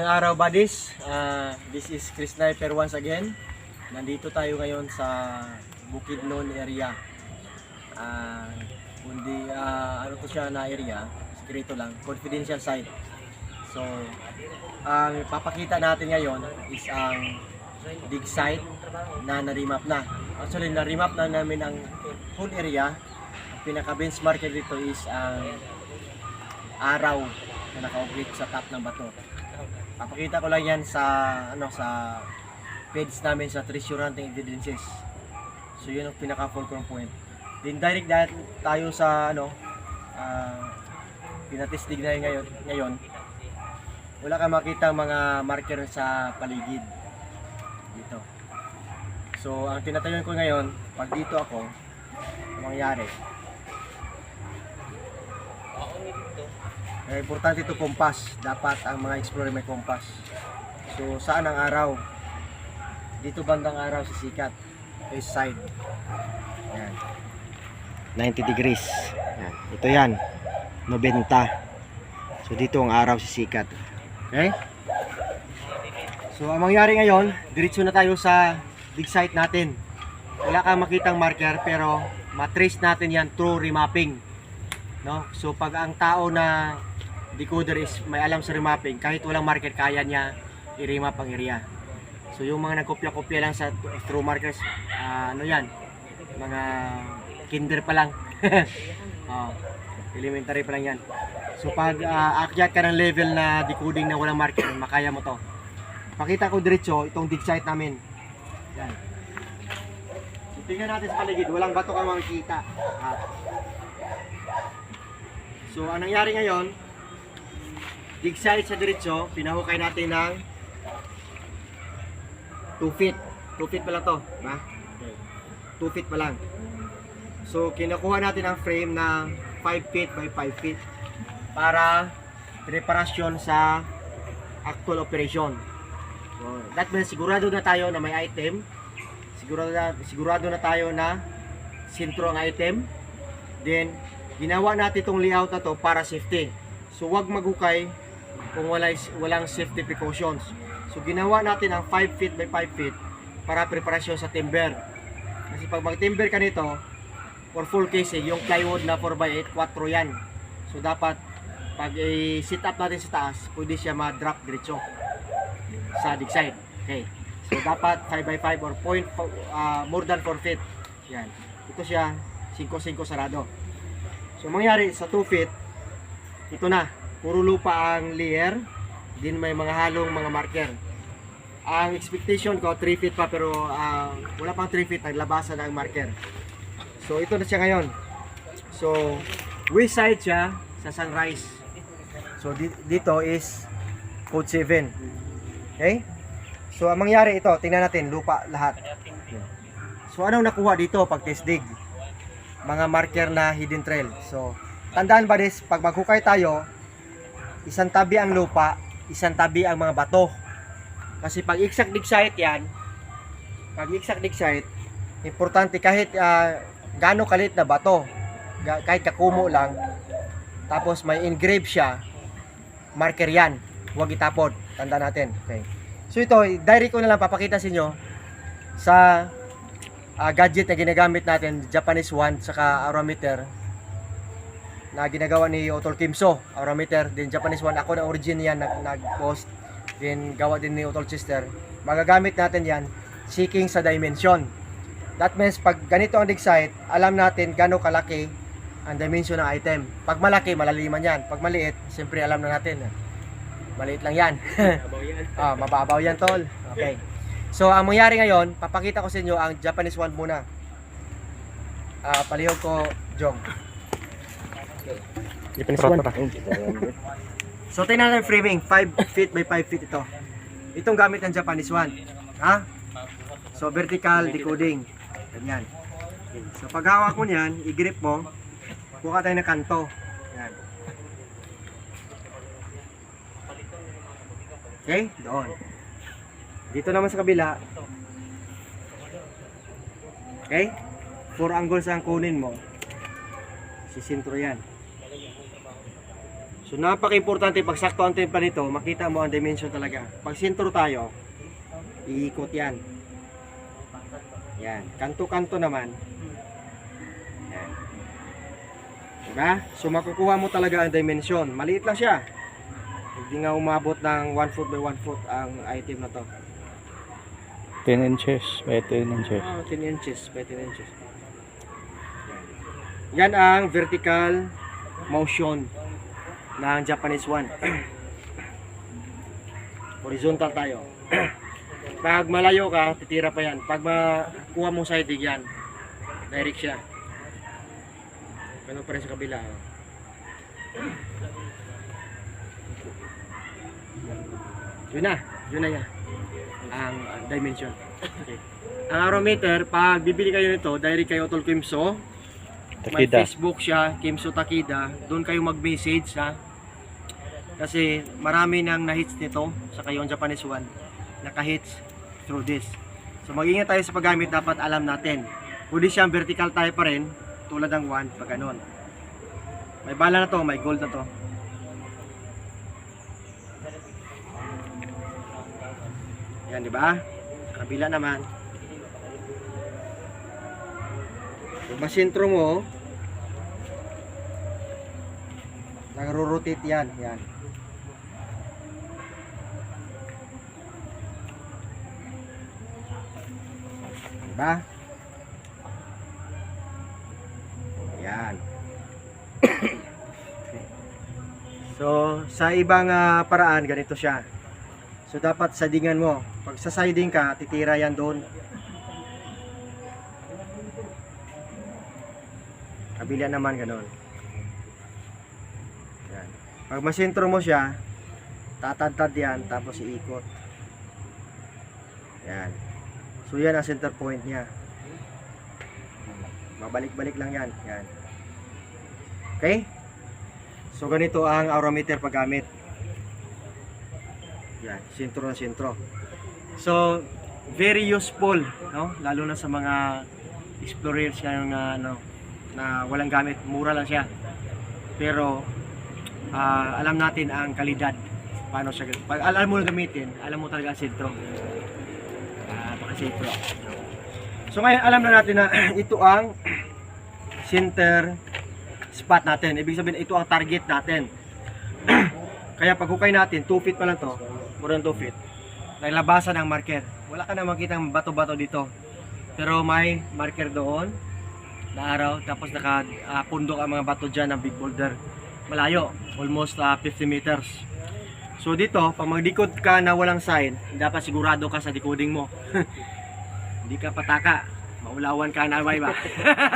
Magandang araw buddies. Ah, this is Chris Sniper once again. Nandito tayo ngayon sa Bukidnon area. Ah, kundi ah, ano to siya na area, sekreto lang, confidential site. So, ang papakita natin ngayon is ang dig site na na-remap na. Actually, na-remap na namin ang whole area. Ang pinaka-benchmark dito is ang araw na naka-operate sa top ng bato. Papakita ko lang yan sa ano sa page namin sa Treasure Hunting Evidences. So yun ang pinaka fulcrum point. Then direct dahil tayo sa ano ah pinatestig na ngayon, ngayon. Wala kang makita mga marker sa paligid dito. So ang tinatayon ko ngayon, pag dito ako, ang mangyari. Eh, importante ito kompas. Dapat ang mga explorer may kompas. So, saan ang araw? Dito bandang araw sa sikat. East side. Yan. 90 degrees. Yan. Ito yan. 90. So, dito ang araw sa sikat. Okay? So, ang mangyari ngayon, diretso na tayo sa dig site natin. Wala kang makitang marker, pero matrace natin yan through remapping. No? So, pag ang tao na decoder is may alam sa remapping, kahit walang marker, kaya niya i-remap ang area. So yung mga nagkopya-kopya lang sa through markers, ah, ano yan, mga kinder pa lang. oh, elementary pa lang yan. So pag ah, akyat ka ng level na decoding na walang marker, makaya mo to. Pakita ko diretso itong dig site namin. Yan. So, tingnan natin sa paligid, walang bato kang makikita. Ah. So ang nangyari ngayon, dig sa diretso, pinahukay natin ng 2 feet. 2 feet pa lang to, ba? 2 feet pa lang. So, kinukuha natin ang frame ng 5 feet by 5 feet para preparasyon sa actual operation. So, that means sigurado na tayo na may item. Sigurado na, sigurado na tayo na sentro ang item. Then, ginawa natin itong layout na to para safety. So, wag maghukay kung wala, walang safety precautions. So, ginawa natin ang 5 feet by 5 feet para preparasyon sa timber. Kasi pag mag-timber ka nito, for full casing, yung plywood na 4x8, 4 yan. So, dapat pag i-sit up natin sa taas, pwede siya ma-drop diretso sa dig side. Okay. So, dapat 5x5 or point, uh, more than 4 feet. Yan. Ito siya, 5-5 sarado. So, mangyari sa 2 feet, ito na, puro lupa ang layer, din may mga halong mga marker. Ang expectation ko, 3 feet pa, pero ah, wala pang 3 feet, naglabasan na ang marker. So, ito na siya ngayon. So, west side siya sa sunrise. So, di- dito is code 7. Okay? So, ang mangyari ito, tingnan natin, lupa lahat. So, anong nakuha dito pag test dig? Mga marker na hidden trail. So, tandaan ba this, pag maghukay tayo, isang tabi ang lupa, isang tabi ang mga bato. Kasi pag exact dig site yan, pag exact dig site, importante kahit uh, gaano kalit na bato, kahit kakumo lang, tapos may engrave siya, marker yan. Huwag itapon. Tanda natin. Okay. So ito, direct ko na lang papakita sa inyo sa ah, gadget na ginagamit natin, Japanese one, saka arometer na ginagawa ni Otol Kimso, arometer, din Japanese one. Ako na origin yan, nag, nag-post. Then gawa din ni Otol Chester. Magagamit natin yan, seeking sa dimension. That means pag ganito ang dig site, alam natin gaano kalaki ang dimension ng item. Pag malaki, malaliman yan. Pag maliit, siyempre alam na natin. Maliit lang yan. ah, mababaw yan, tol. Okay. So, ang mangyari ngayon, papakita ko sa inyo ang Japanese one muna. Ah, palihog ko, Jong. Japanese one. So, tingnan natin framing. 5 feet by 5 feet ito. Itong gamit ng Japanese one. Ha? So, vertical decoding. Ganyan. So, pag hawak mo niyan, i-grip mo, kuha tayo ng kanto. Yan. Okay? Doon. Dito naman sa kabila. Okay? Four angles ang kunin mo. Sisintro yan. So napaka-importante pag sakto ang timpla nito, makita mo ang dimension talaga. Pag sentro tayo, iikot yan. Yan. Kanto-kanto naman. Yan. Diba? So makukuha mo talaga ang dimension. Maliit lang siya. Hindi nga umabot ng 1 foot by 1 foot ang item na to. 10 inches by 10 inches. Oh, 10 inches by 10 inches. Yan ang vertical motion ng Japanese one. Horizontal tayo. Pag malayo ka, titira pa yan. Pag makuha mo sighting yan, direct siya. Ganun pa rin sa kabila. oh. Yun na, yun na yan. Ang uh, dimension. Okay. Ang aerometer, pag bibili kayo nito, direct kayo Tol Kimso. May Takida. Facebook siya, Kimso Takida. Doon kayo mag-message ha. Kasi marami nang na-hits nito sa kayo ang Japanese one. Naka-hits through this. So mag-ingat tayo sa paggamit, dapat alam natin. Pwede siyang vertical tayo pa rin, tulad ng one, pag ganun. May bala na to, may gold na to. Yan, di ba? Sa kabila naman. Pag masintro mo, nagro-rotate yan. Yan. Diba? Yan. so, sa ibang ah, paraan, ganito siya. So, dapat sidingan mo. Pag sa siding ka, titira yan doon. Kabila naman ganun. Yan. Pag masentro mo siya, tatadtad yan, tapos iikot. Yan. So yan ang center point niya. Mabalik-balik lang yan. Yan. Okay? So ganito ang aerometer paggamit. Yan, sentro na sentro. So, very useful, no? Lalo na sa mga explorers kayo na ano, na walang gamit, mura lang siya. Pero ah, alam natin ang kalidad. Paano siya pag alam mo na gamitin, alam mo talaga ang sentro. Sentro. So ngayon alam na natin na ito ang center spot natin. Ibig sabihin ito ang target natin. Kaya pag hukay natin, 2 feet pa lang to, more than 2 feet. Naglabasan ng marker. Wala ka na makita bato-bato dito. Pero may marker doon na araw tapos naka ah, pundok ang mga bato dyan ng big boulder malayo almost ah, 50 meters so dito pag magdikod ka na walang sign dapat sigurado ka sa decoding mo. Hindi ka pataka. Maulawan ka na ba?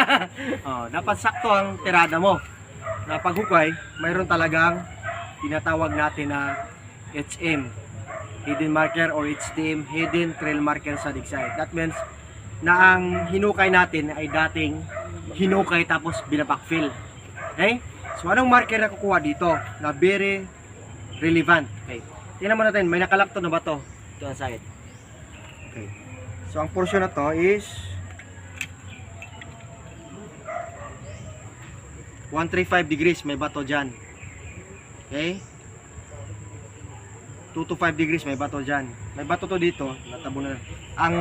Oh, dapat sakto ang tirada mo. Na paghukay mayroon talagang tinatawag natin na HM hidden marker or HTM hidden trail marker sa dig site that means na ang hinukay natin ay dating hinukay tapos binabackfill. Okay? So anong marker na kukuha dito? Na very relevant? Okay. Tingnan mo natin, may nakalakto na ba to? Ito ang side. Okay. So ang portion na to is 135 degrees may bato dyan. Okay? 2 to 5 degrees may bato dyan. May bato to dito, natabo na. Ang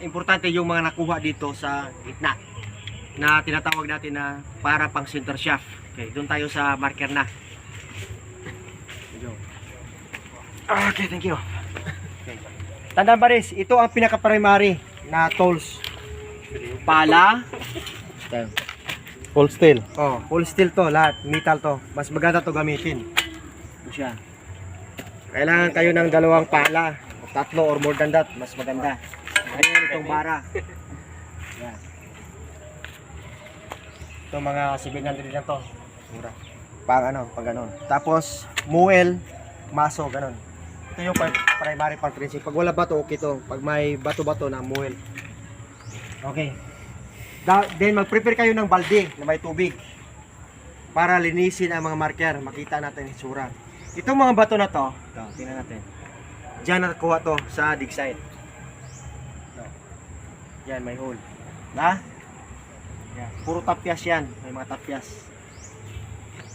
importante yung mga nakuha dito sa gitna na tinatawag natin na para pang center shaft. Okay, doon tayo sa marker na. Okay, thank you. Okay. Tandaan ba rin, ito ang pinaka-primary na tools. Pala. Full steel. Oh, full steel to, lahat. Metal to. Mas maganda to gamitin. Ito siya. Kailangan kayo ng dalawang pala. O tatlo or more than that. Mas maganda. Ayan itong bara. Yan. Ito mga 700 lang to. Mura. Pang ano, pang ganun. Tapos, muel, maso, ganun. Ito yung pri- primary principle. Pag wala bato, okay to. Pag may bato-bato na muel. Okay. Da- then mag-prepare kayo ng balde na may tubig para linisin ang mga marker, makita natin yung itsura. Itong mga bato na to, ito, tingnan natin. Diyan nakuha to sa dig site. Ito. Yan, may hole. Na? Puro tapyas yan. May mga tapyas.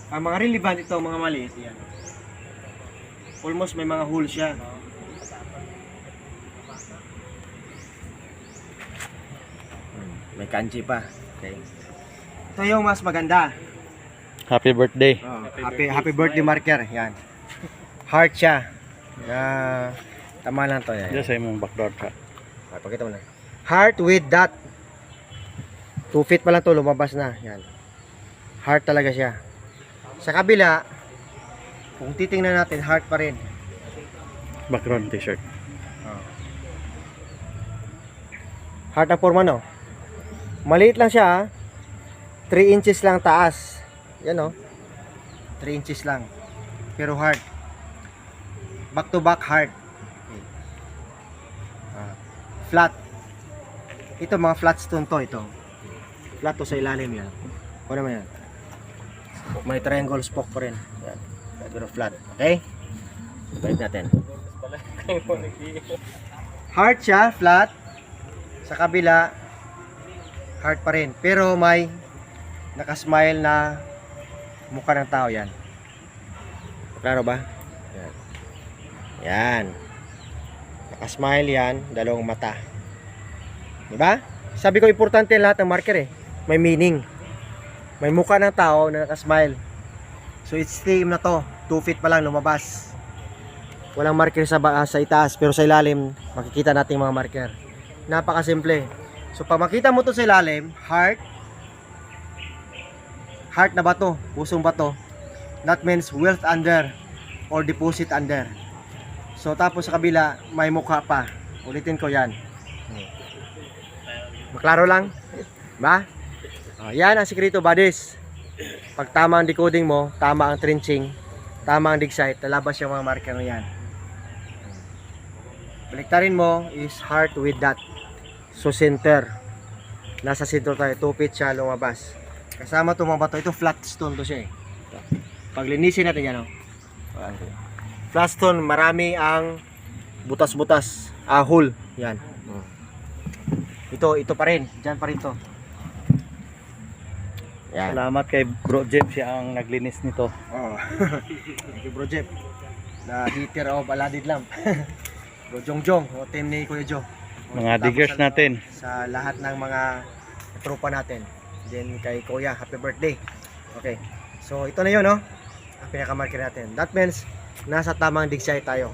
Ang mga relevant ito, mga maliit, yan. Almost may mga hole siya. Hmm, May kanji pa. Okay. Ito yung mas maganda. Happy birthday. Oh, happy, happy birthday marker. Yan. Heart siya. Na tama lang to. Yan. Diyan sa imong backdoor ka. Ah, pakita mo na. Heart with dot. 2 feet pa lang to lumabas na. Yan. Heart talaga siya. Sa kabila, kung titingnan natin, heart pa rin. Background t-shirt. Heart ang forma, no? Maliit lang siya, 3 inches lang taas. Yan, no? 3 inches lang. Pero hard. Back to back hard. Okay. Ah, flat. Ito, mga flat stone to, ito. Flat to sa ilalim yan. O naman yan. May triangle spoke pa rin. Yan. Pero flat. Okay? Balik natin. Hard siya, flat. Sa kabila, hard pa rin. Pero may nakasmile na mukha ng tao yan. Klaro ba? Yan. Yan. Nakasmile yan, dalawang mata. Di ba? Sabi ko importante lahat ng marker eh. May meaning. May mukha ng tao na nakasmile. So it's same na to. 2 feet pa lang lumabas. Walang marker sa ba- sa itaas pero sa ilalim makikita natin mga marker. Napakasimple. So pag makita mo to sa ilalim, heart heart na bato, pusong bato. That means wealth under or deposit under. So tapos sa kabila, may mukha pa. Ulitin ko 'yan. Maklaro lang? Ba? Oh, yan ang sikreto, buddies. Pag tama ang decoding mo, tama ang trenching, tama ang dig site, lalabas yung mga marker na yan. Baliktarin mo is heart with dot. So center. Nasa center tayo, 2 feet siya lumabas. Kasama itong mga bato, ito flat stone to siya eh. Ito. Pag linisin natin yan, oh. Flat stone, marami ang butas-butas, ah, hole. Yan. Ito, ito pa rin. Diyan pa rin to. Yan. Salamat kay Bro Jeff siya ang naglinis nito. Oh. Thank you, Bro Jeff. The heater of Aladid Lamp. Bro Jongjong, o team ni Kuya Jo. O, Mga diggers sa- natin. Sa lahat ng mga tropa natin. Then kay Kuya, happy birthday. Okay. So ito na 'yon, no? Ang pinaka-marker natin. That means nasa tamang dig site tayo.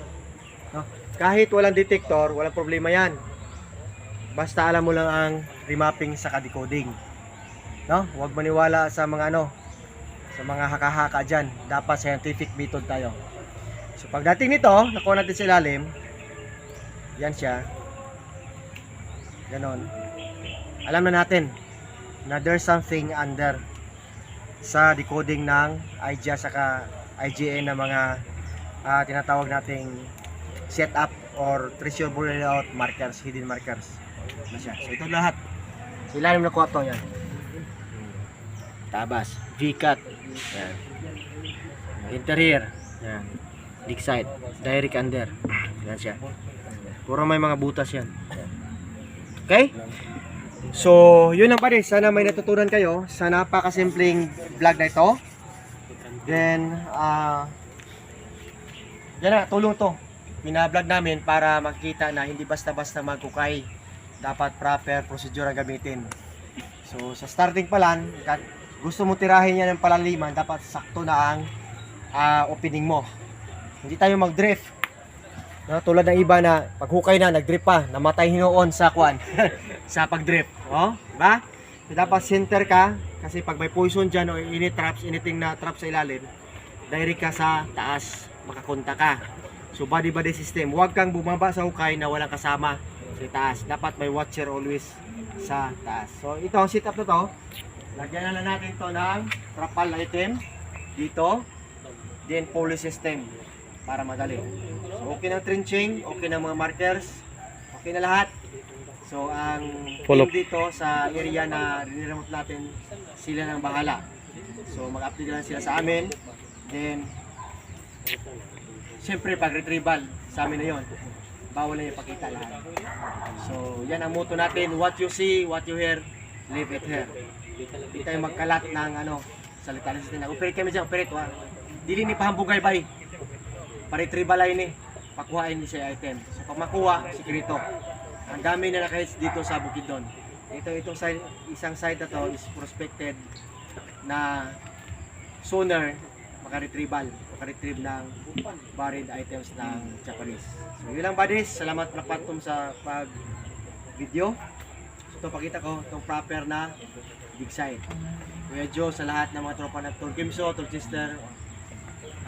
No? Kahit walang detector, walang problema 'yan. Basta alam mo lang ang remapping sa decoding. No? Huwag maniwala sa mga ano, sa mga haka-haka dyan. Dapat scientific method tayo. So pagdating nito, nakuha natin sa ilalim, yan siya. Ganon. Alam na natin na there's something under sa decoding ng IGA saka IGA na mga ah, tinatawag nating setup or treasure layout markers, hidden markers. Na siya. So ito lahat. Sa ilalim na kuha to yan. Tabas, V-cut. Yan. Interior. Yan. Dig side. Direct under. Yan siya. Puro may mga butas yan. Okay? So, yun lang pa rin. Sana may natutunan kayo sa napakasimpleng vlog na ito. Then, ah yan na, tulong to. Pina-vlog namin para makita na hindi basta-basta magkukay. Dapat proper procedure ang gamitin. So, sa starting pa lang, gusto mo tirahin yan ng palaliman, dapat sakto na ang ah, opening mo. Hindi tayo mag-drift. No, tulad ng iba na paghukay na, nag-drift pa, namatay hinoon sa kwan, sa pag-drift. Oh, ba? So, dapat center ka, kasi pag may poison dyan o any traps, anything na trap sa ilalim, direct ka sa taas, makakonta ka. So body body system, huwag kang bumaba sa hukay na walang kasama sa taas. Dapat may watcher always sa taas. So ito ang setup na to. Lagyan na natin to ng trapal na item dito. Then pulley system para madali. So okay na trenching, okay na mga markers, okay na lahat. So ang team dito sa area na remote natin, sila nang bahala. So mag-update lang sila sa amin. Then Siyempre, pag retrieval, sa amin na yon. Bawal na yung pakita lahat. So, yan ang motto natin. What you see, what you hear, leave it here. Hindi tayo magkalat ng ano, salita lang sa tinag. Operate kami dyan, operate wa. Dili ni pahambugay bay. Pare-tribalay ni. Pakuhain ni siya item. So pag makuha, sikreto. Ang dami na nakahits dito sa Bukidnon. Ito, itong side, isang side na to is prospected na sooner makaretrieval, makaretrieve ng buried items ng Japanese. So yun lang buddies, salamat na sa pag video. Ito pakita ko itong proper na big side. Kuya Joe sa lahat ng mga tropa ng Tol Kimso, Tol Sister,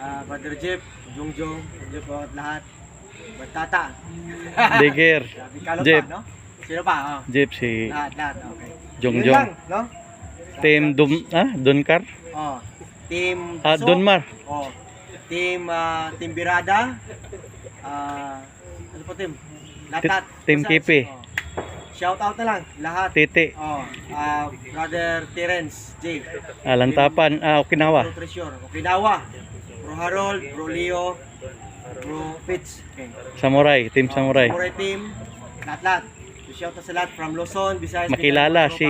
ah, Brother Jeff, Jung Jung, Jeff po at lahat. Magtata. Digger. Jeff. pa, no? Sino pa? Oh. Gypsy. Lahat, lahat. Okay. Jung Jung. lang, no? Team Dum... Ah? Dunkar? Oh. Team Ah. Dunmar. Oh. Team ah, Team Birada. Ah, ano po team? Lahat. Team Kipi. oh. Shout out na lang lahat. Titi. Oh, ah, brother Terence J. Alantapan. Ah, Okinawa. Bro Treasure, Okinawa. Bro Harold, Bro Leo, Bro Fitz. Okay. Samurai. Team Samurai. Samurai team. Lahat-lahat. Shout out sa lahat from Luzon, Visayas. Makilala Mindanao, si.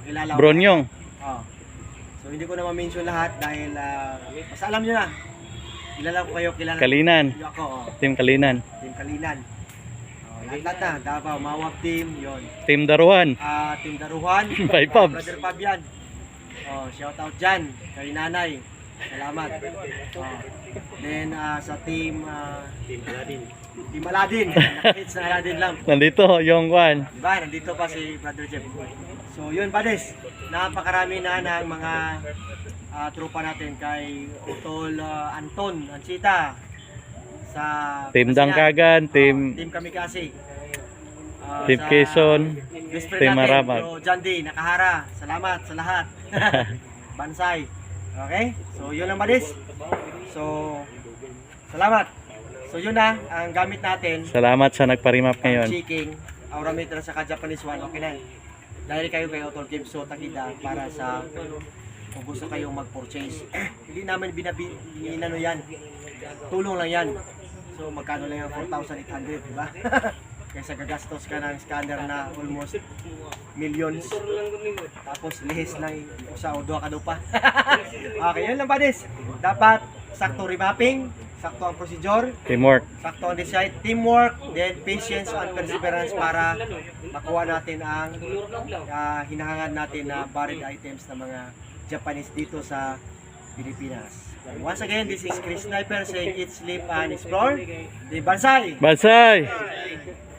Makilala. Bronyong. Oh. So hindi ko na ma-mention lahat dahil ah, basta alam niyo na. Kilala ko kayo, kilala Kalinan. ko ako. Oh. Team Kalinan. Team Kalinan. Na. Davao, Mawab team, yon. Team Daruhan. Ah, team Daruhan. By Pubs. Brother Fabian. Oh, shout out dyan kay nanay. Salamat. Oh. Then ah, sa team ah, Team Aladin. Team Aladin. Nakahits na Aladin lang. Nandito, yung Juan. Diba? Nandito pa si Brother Jeff. So yun, Bades. Napakarami na ng mga ah, tropa natin kay Utol ah, Anton, Anchita. Sa Team. Dangkagan. Team Team Kamikasi. Ah, Team sa Quezon. best friend Team natin, Maramag. Bro John D. Nakahara. Salamat sa lahat. Bansay. Okay? So yun lang, Bades. So, salamat. So yun na, ang gamit natin. Salamat sa nagparimap Ang ngayon. Chiking, Aurameter sa Japanese one, okay na. Dahil kayo kay Otol Gibso Takida para sa kung gusto kayong mag-purchase. Hindi namin binabi, inano yan. Tulong lang yan. So magkano lang yung 4,800, di ba? Kaysa gagastos ka ng scanner na almost millions. Tapos lihis lang usa o duha ka daw pa. okay, yun lang ba this? Dapat sakto remapping, sakto ang procedure, Teamwork. sakto ang design, teamwork, then patience and perseverance para makuha natin ang uh, hinahangad natin na buried items ng mga Japanese dito sa Pilipinas. Once again, this is Chris Sniper saying eat, sleep, and explore. Di Bansay! Bansay! Ayan.